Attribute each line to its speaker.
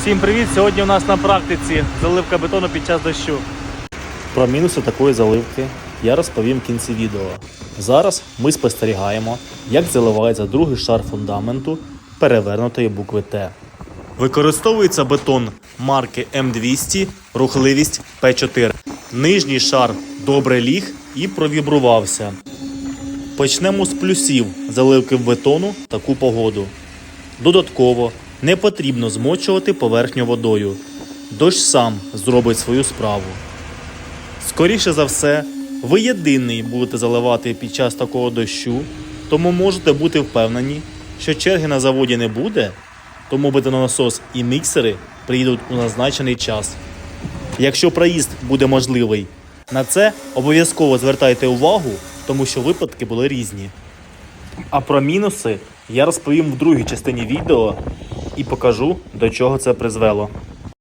Speaker 1: Всім привіт! Сьогодні у нас на практиці заливка бетону під час дощу. Про мінуси такої заливки я розповім в кінці відео. Зараз ми спостерігаємо, як заливається другий шар фундаменту перевернутої букви Т. Використовується бетон марки М200, рухливість П4. Нижній шар добре ліг і провібрувався. Почнемо з плюсів заливки в бетону таку погоду. Додатково не потрібно змочувати поверхню водою. Дощ сам зробить свою справу. Скоріше за все, ви єдиний будете заливати під час такого дощу, тому можете бути впевнені, що черги на заводі не буде, тому бетононасос і міксери приїдуть у назначений час. Якщо проїзд буде можливий, на це обов'язково звертайте увагу, тому що випадки були різні. А про мінуси я розповім в другій частині відео і покажу, до чого це призвело.